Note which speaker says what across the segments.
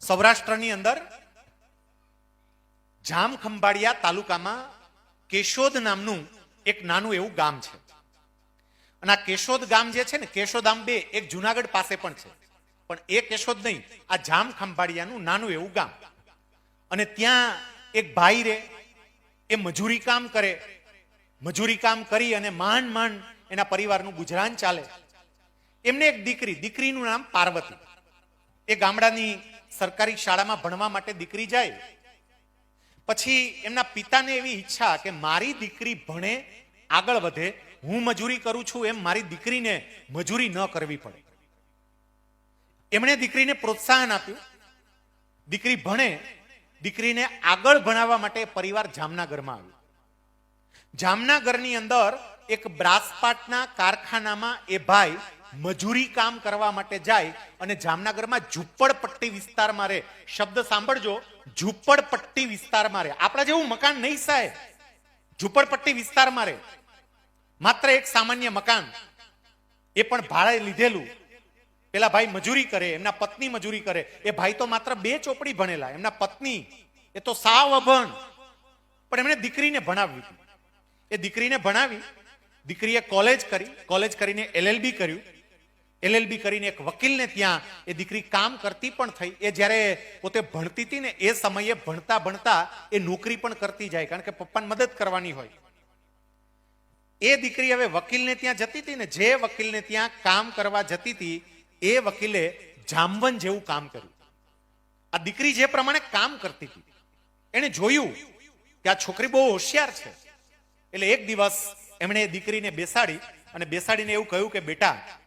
Speaker 1: સૌરાષ્ટ્રની અંદર જામ ખંભાળિયા તાલુકામાં કેશોદ નામનું એક નાનું એવું ગામ છે. અને આ કેશોદ ગામ જે છે ને, કેશોદ આમ બે, એક જુનાગઢ પાસે પણ છે. પણ એ કેશોદ નહીં, આ જામ ખંભાળિયાનું નાનું એવું ગામ. અને ત્યાં એક ભાઈ રે, એ મજૂરી કામ કરે. મજૂરી કામ કરી અને માંડ માંડ એના પરિવારનું ગુજરાન ચાલે. એમને એક દીકરી, દીકરીનું નામ પાર્વતી. એ ગામડાની સરકારી શાળામાં ભણવા માટે દીકરી જાય. પછી એમના પિતાને એવી ઈચ્છા કે મારી દીકરી ભણે, આગળ વધે, હું મજૂરી કરું છું એમ મારી દીકરીને મજૂરી ન કરવી પડે. એમણે દીકરીને પ્રોત્સાહન આપ્યું. દીકરી ભણે, દીકરીને આગળ ભણાવવા માટે પરિવાર જામનગરમાં આવ્યો. જામનગરની અંદર એક બ્રાસપાટના કારખાનામાં એ ભાઈ મજૂરી કામ કરવા માટે જાય અને જામનગરમાં ઝુંપડપટ્ટી વિસ્તારમાં રહે. શબ્દ સાંભળજો. ઝુંપડપટ્ટી વિસ્તારમાં રહે. આપણા જેવું મકાન નહીં સાહેબ. ઝૂંપડપટ્ટી વિસ્તારમાં રહે. માત્ર એક સામાન્ય મકાન. એ પણ ભાડે લીધેલું. પેલા ભાઈ મજૂરી કરે, એમના પત્ની મજૂરી કરે. એ ભાઈ તો માત્ર બે ચોપડી ભણેલા, એમના પત્ની. એ તો સાવ અભણ. પણ એમણે દીકરીને ભણાવી એ દીકરીને ભણાવી, દીકરીએ કોલેજ કરી. કોલેજ કરીને એલએલબી કર્યું. એલએલબી કરીને એક વકીલને ત્યાં એ દીકરી કામ કરતી પણ થઈ. એ જ્યારે પોતે ભણતી હતી ને, એ સમયે ભણતા ભણતા એ નોકરી પણ કરતી જાય, કારણ કે પપ્પાને મદદ કરવાની હોય. એ દીકરી હવે વકીલને ત્યાં જતી હતી ને, જે વકીલને ત્યાં કામ કરવા જતી હતી, એ વકીલે જામવન જેવું કામ કર્યું. આ દીકરી જે પ્રમાણે કામ કરતી હતી. એણે જોયું કે આ છોકરી બહુ હોશિયાર છે. એટલે એક દિવસ એમણે એ દીકરીને બેસાડી અને બેસાડીને એવું કહ્યું કે, બેટા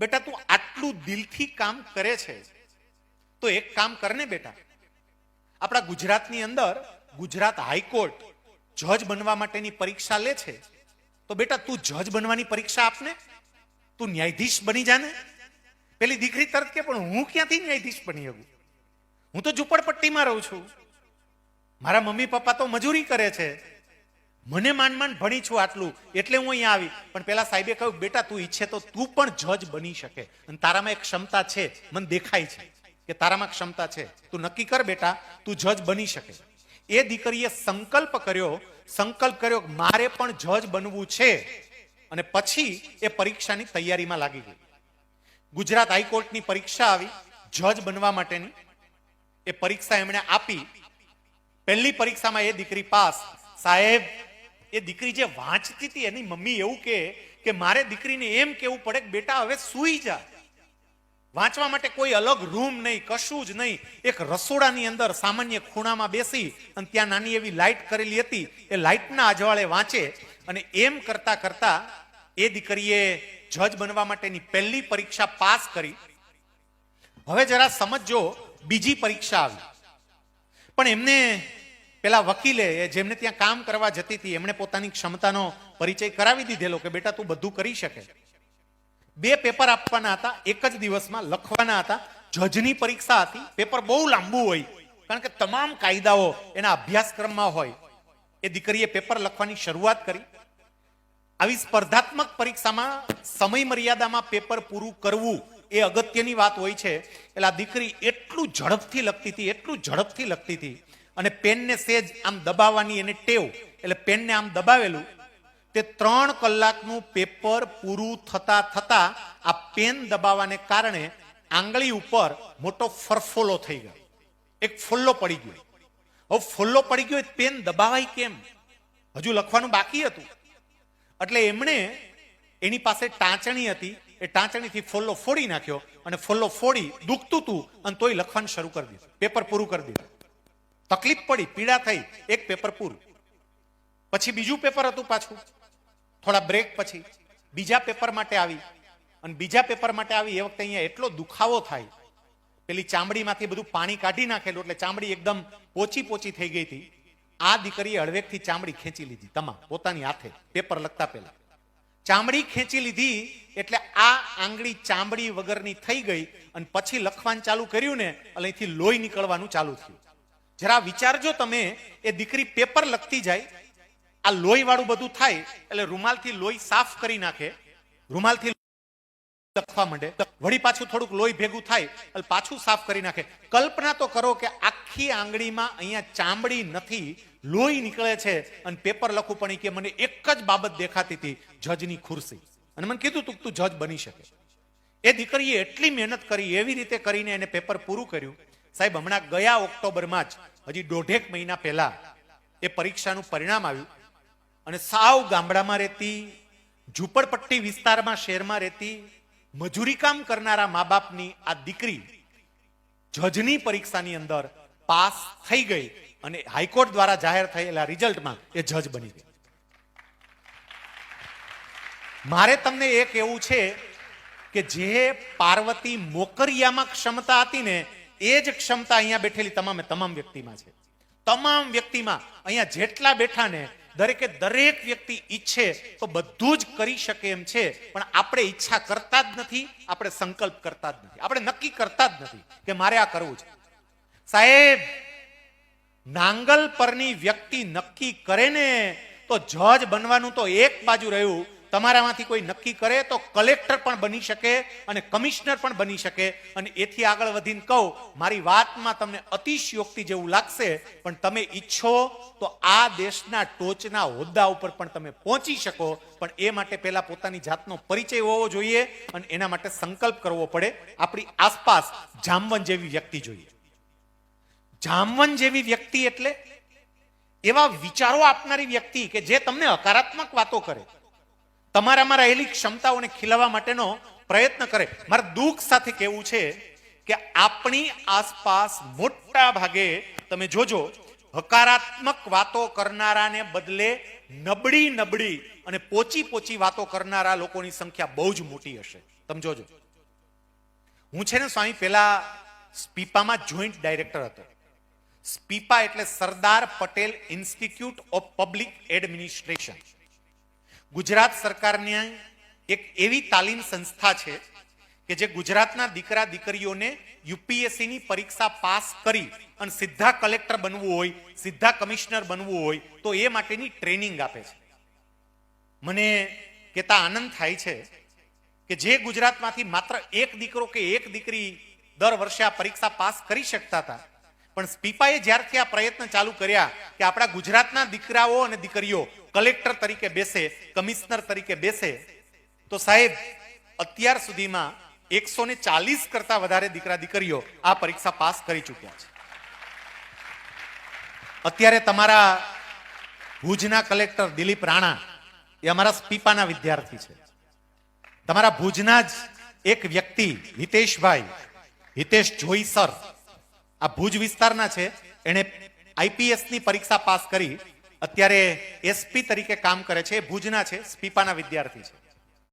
Speaker 1: બેટા, તું આટલું દિલથી કામ કરે છે. તો એક કામ કરને બેટા. આપણા ગુજરાતની અંદર ગુજરાત હાઈકોર્ટ જજ બનવા માટેની પરીક્ષા લે છે. તો બેટા, તું જજ બનવાની પરીક્ષા આપને? તું ન્યાયાધીશ બની જાને? પેલી દીકરી તરત કે, પણ હું ક્યાંથી ન્યાયાધીશ બની શકું? હું તો ઝૂંપડપટ્ટીમાં રહું છું. મારા મમ્મી પપ્પા તો મજૂરી કરે છે. મને માન માન ભણી છું આટલું, એટલે હું અહીંયા આવી. પણ પેલા સાહેબે કહ્યું, બેટા, તું ઈચ્છે તો તું પણ જજ બની શકે. અને તારામાં એક ક્ષમતા છે, મને દેખાય છે કે તારામાં ક્ષમતા છે. તું નક્કી કર બેટા, તું જજ બની શકે. એ દીકરીએ સંકલ્પ કર્યો સંકલ્પ કર્યો મારે પણ જજ બનવું છે. અને પછી એ પરીક્ષાની તૈયારીમાં લાગી ગઈ. ગુજરાત હાઈકોર્ટની પરીક્ષા આવી, જજ બનવા માટેની. એ પરીક્ષા એમણે આપી. પહેલી પરીક્ષામાં એ દીકરી પાસ. સાહેબ એ દીકરી જે વાંચતી હતી એની મમ્મી એવું કે કે મારે દીકરીને એમ કેવું પડે કે બેટા હવે સૂઈ જા. વાંચવા માટે કોઈ અલગ રૂમ નહીં, કશું જ નહીં. એક રસોડાની અંદર સામાન્ય ખૂણામાં બેસી અને ત્યાં નાની એવી લાઇટ કરેલી હતી. એ લાઇટના અજવાળે વાંચે અને એમ કરતા કરતા એ દીકરીએ જજ બનવા માટેની પહેલી પરીક્ષા પાસ કરી. હવે જરા સમજજો, બીજી પરીક્ષા આવી. પણ એમને પેલા વકીલે જેમને ત્યાં કામ કરવા જતી હતી, એમણે પોતાની ક્ષમતાનો પરિચય કરાવી દીધેલો કે, બેટા, તું બધું કરી શકે. બે પેપર આપવાના હતા, એક જ દિવસમાં લખવાના હતા. જજની પરીક્ષા હતી, પેપર બહુ લાંબુ હોય, કારણ કે તમામ કાયદાઓ એના અભ્યાસક્રમમાં હોય. એ દીકરીએ પેપર લખવાની શરૂઆત કરી. આવી સ્પર્ધાત્મક પરીક્ષામાં સમય મર્યાદામાં પેપર પૂરું કરવું એ અગત્યની વાત હોય છે. એટલે આ દીકરી એટલું ઝડપથી લખતી હતી, એટલું ઝડપથી લખતી હતી અને પેનને સેજ આમ દબાવવાની એને ટેવ. એટલે પેનને આમ દબાવેલું. તે ત્રણ કલાકનું પેપર પૂરું થતા થતા આ પેન દબાવવાને કારણે આંગળી ઉપર મોટો ફરફોલો થઈ ગયો. એક ફોલ્લો પડી ગયો. હવે ફોલ્લો પડી ગયો પેન દબાવાય કેમ? હજુ લખવાનું બાકી હતું. એટલે એમણે એની પાસે ટાંચણી હતી. એ ટાંચણીથી ફોલ્લો ફોડી નાખ્યો અને ફોલ્લો ફોડી દુખતું હતું અને તોય લખવાનું શરૂ કરી દીધું. પેપર પૂરું કરી દીધું. તકલીફ પડી, પીડા થઈ, એક પેપર પૂરું. પછી બીજું પેપર હતું પાછું. થોડા બ્રેક પછી બીજા પેપર માટે આવી. અને બીજા પેપર માટે આવી એ વખતે અહીંયા એટલો દુખાવો થાય. પેલી ચામડીમાંથી બધું પાણી કાઢી નાખેલું એટલે ચામડી એકદમ પોચી પોચી થઈ ગઈ હતી. આ દીકરીએ હળવેકથી ચામડી ખેંચી લીધી, તમામ, પોતાની હાથે, પેપર લખતા પહેલા. ચામડી ખેંચી લીધી એટલે આ આંગળી ચામડી વગરની થઈ ગઈ અને પછી લખવાનું ચાલુ કર્યું ને, એટલે અહીંથી લોહી નીકળવાનું ચાલુ થયું. જરા વિચારજો તમે, એ દીકરી પેપર લખતી જાય, આ લોહી વાળું બધું થાય, એટલે રૂમાલથી લોહી સાફ કરી નાખે, રૂમાલથી લખવા માંડે વળી પાછું થોડુંક લોહી ભેગું થાય, એટલે પાછું સાફ કરી નાખે. કલ્પના તો કરો કે આખી આંગળીમાં અહીંયા ચામડી નથી, લોહી નીકળે છે, અને પેપર લખું પણ કે મને એક જ બાબત દેખાતી હતી, જજની ખુરશી. અને મને કીધું તું તું જજ બની શકે. એ દીકરીએ એટલી મહેનત કરી, એવી રીતે કરીને એને પેપર પૂરું કર્યું સાહેબ, હમણાં ગયા ઓક્ટોબરમાં જ, હજી દોઢેક મહિના પહેલા એ પરીક્ષાનું પરિણામ આવ્યું. અને સાવ ગામડામાં રહેતી, ઝૂંપડપટ્ટી વિસ્તારમાં, શહેરમાં રહેતી, મજૂરી કામ કરનારા મા બાપની આ દીકરી જજની પરીક્ષાની અંદર પાસ થઈ ગઈ અને હાઈકોર્ટ દ્વારા જાહેર થયેલા રિઝલ્ટમાં એ જજ બની ગઈ. મારે તમને એ કહેવું છે કે જે પાર્વતી મોકરિયામાં ક્ષમતા હતી ને એ જ ક્ષમતા અહીંયા બેઠેલી તમામે તમામ વ્યક્તિમાં છે. તમામ વ્યક્તિમાં અહીંયા જેટલા બેઠા ને દરેકે દરેક વ્યક્તિ ઈચ્છે તો બધું જ કરી શકે એમ છે, પણ આપણે ઈચ્છા કરતા જ નથી, આપણે સંકલ્પ કરતા જ નથી. આપણે નક્કી કરતા જ નથી કે મારે આ કરવું છે. સાહેબ, નાંગલ પરની વ્યક્તિ નક્કી કરે ને તો જજ બનવાનું તો એક બાજુ રહ્યું તમારામાંથી કોઈ નક્કી કરે તો કલેક્ટર પણ બની શકે અને કમિશનર પણ બની શકે. અને એથી આગળ વધીને કહું, મારી વાતમાં તમને અતિશયોક્તિ જેવું લાગશે, પણ તમે ઈચ્છો તો આ દેશના ટોચના હોદ્દા ઉપર પણ તમે પહોંચી શકો. પણ એ માટે પહેલા પોતાની જાતનો પરિચય હોવો જોઈએ અને એના માટે સંકલ્પ કરવો પડે. આપણી આસપાસ જામવન જેવી વ્યક્તિ જોઈએ. જામવન જેવી વ્યક્તિ એટલે એવા વિચારો આપનારી વ્યક્તિ કે જે તમને હકારાત્મક વાતો કરે. તમારામાં રહેલી ક્ષમતાઓને ખીલવવા માટેનો પ્રયત્ન કરે. મારે દુઃખ સાથે કહેવું છે કે આપણી આસપાસ મોટા ભાગે તમે જોજો, હકારાત્મક વાતો કરનારાને બદલે નબળી નબળી અને પોચી પોચી વાતો કરનારા લોકોની સંખ્યા બહુ જ મોટી હશે. તમે જોજો. હું છે ને સ્વામી, પેલા સ્પીપામાં જોઈન્ટ ડાયરેક્ટર હતો. સ્પીપા એટલે Sardar Patel institute of public administration. Gujarat સરકારની એક એવી તાલીમ સંસ્થા છે કે જે ગુજરાતના દીકરા દીકરીઓને યુપીએસસી ની પરીક્ષા પાસ કરી અને સીધા કલેક્ટર બનવું હોય, સીધા કમિશનર બનવું હોય, તો એ માટેની ટ્રેનિંગ આપે છે. મને કહેતા આનંદ થાય છે કે જે ગુજરાતમાંથી માત્ર એક દીકરો કે એક દીકરી દર વર્ષે આ પરીક્ષા પાસ કરી શકતા હતા પણ સ્પીપાએ જ્યારથી આ પ્રયત્ન ચાલુ કર્યા કે આપણા ગુજરાતના દીકરાઓ અને દીકરીઓ કલેક્ટર તરીકે બેસે, કમિશનર તરીકે બેસે, તો સાહેબ, અત્યાર સુધીમાં એકસો ને ચાલીસ કરતા વધારે દીકરા દીકરીઓ આ પરીક્ષા પાસ કરી ચૂક્યા છે. અત્યારે તમારા ભુજના કલેક્ટર દિલીપ રાણા એ અમારા સ્પીપાના વિદ્યાર્થી છે. તમારા ભુજના જ એક વ્યક્તિ, હિતેશભાઈ, હિતેશ જોઈ સર આ ભુજ વિસ્તારના છે. એણે આઈપીએસની પરીક્ષા પાસ કરી. અત્યારે એસપી તરીકે કામ કરે છે. ભુજના છે. સ્પીપાના વિદ્યાર્થી છે.